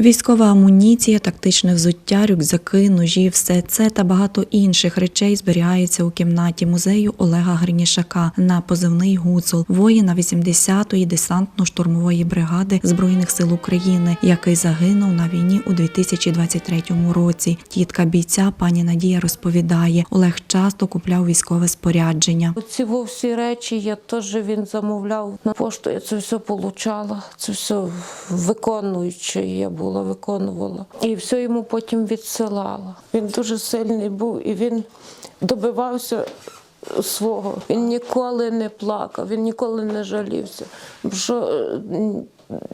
Військова амуніція, тактичне взуття, рюкзаки, ножі, все це та багато інших речей зберігається у кімнаті музею Олега Гринішака на позивний гуцул, воїна 80-ї десантно-штурмової бригади збройних сил України, який загинув на війні у 2023 році. Тітка бійця пані Надія розповідає, Олег часто купляв військове спорядження. Ці всі речі я теж він замовляв на пошту. Я це все получала, це все виконуючи я була, виконувала. І все йому потім відсилала. Він дуже сильний був і він добивався свого. Він ніколи не плакав, він ніколи не жалівся. Що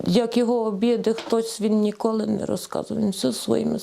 як його обіди хтось він ніколи не розказував. Він все своїми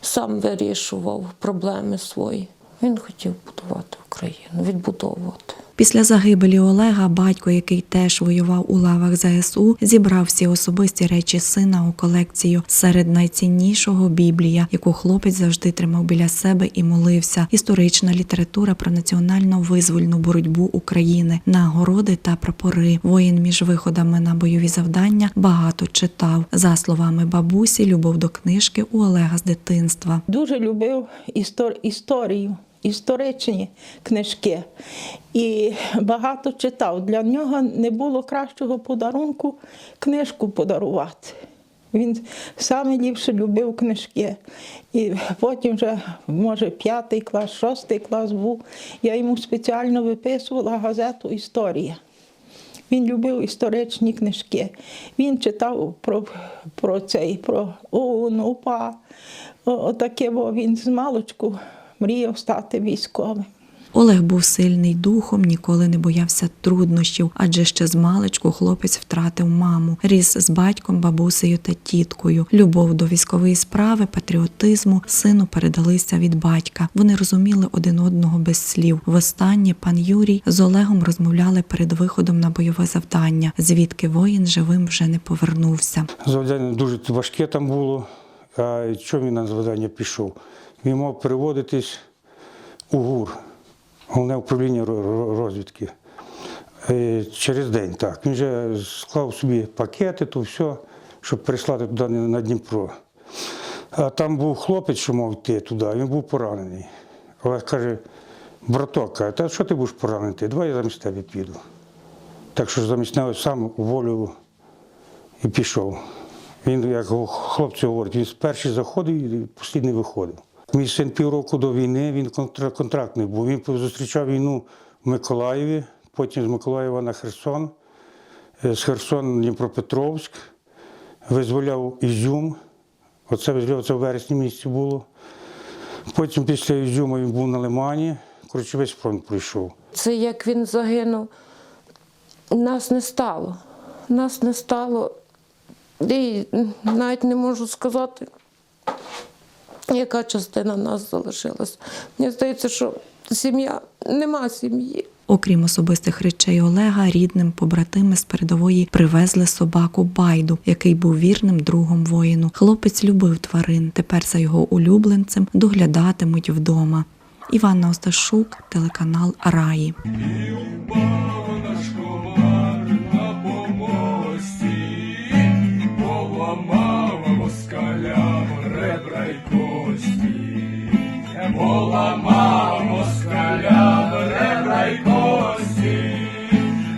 сам вирішував проблеми свої. Він хотів будувати Україну, відбудовувати. Після загибелі Олега батько, який теж воював у лавах ЗСУ, зібрав всі особисті речі сина у колекцію. Серед найціннішого Біблія, яку хлопець завжди тримав біля себе і молився. Історична література про національно визвольну боротьбу України, нагороди та прапори. Воїн між виходами на бойові завдання багато читав. За словами бабусі, любов до книжки у Олега з дитинства. Дуже любив істор- історію, історичні книжки. І багато читав. Для нього не було кращого подарунку книжку подарувати. Він саме ліпше любив книжки. І потім вже, може, п'ятий клас, шостий клас був. Я йому спеціально виписувала газету Історія. Він любив історичні книжки. Він читав про, про цей, про ОУН, УПА. Отаке, бо він з маличку мріяв стати військовим. Олег був сильний духом, ніколи не боявся труднощів, адже ще з маличку хлопець втратив маму, ріс з батьком, бабусею та тіткою. Любов до військової справи, патріотизму сину передалися від батька. Вони розуміли один одного без слів. Востаннє пан Юрій з Олегом розмовляли перед виходом на бойове завдання, звідки воїн живим вже не повернувся. Завдання дуже важке там було. А чому він на завдання пішов? Він мав переводитись у ГУР, головне управління ро- ро- розвідки. Е, Через день так. Він вже склав собі пакети, то все, щоб переслати туди на Дніпро. А там був хлопець, що мав йти туди, він був поранений. Олег каже, браток, каже, та що ти будеш поранений? Давай я замість тебе піду. Так що замість нього сам уволив і пішов. Він, як хлопці говорять, він перший заходив і останній виходив. Мій син півроку до війни, він контра- контрактний був. Він зустрічав війну в Миколаєві, потім з Миколаєва на Херсон, е, з Херсона на Дніпропетровськ, визволяв Ізюм. Оце визволяв, це в вересні місяці було. Потім після Ізюма він був на Лимані, коротше, весь фронт пройшов. Це як він загинув, нас не стало. Нас не стало. І навіть не можу сказати, яка частина нас залишилась. Мені здається, що сім'я нема сім'ї. Окрім особистих речей Олега, рідним побратими з передової привезли собаку Байду, який був вірним другом воїну. Хлопець любив тварин. Тепер за його улюбленцем доглядатимуть вдома. Іванна Осташук, телеканал Раї. Поламав москаля.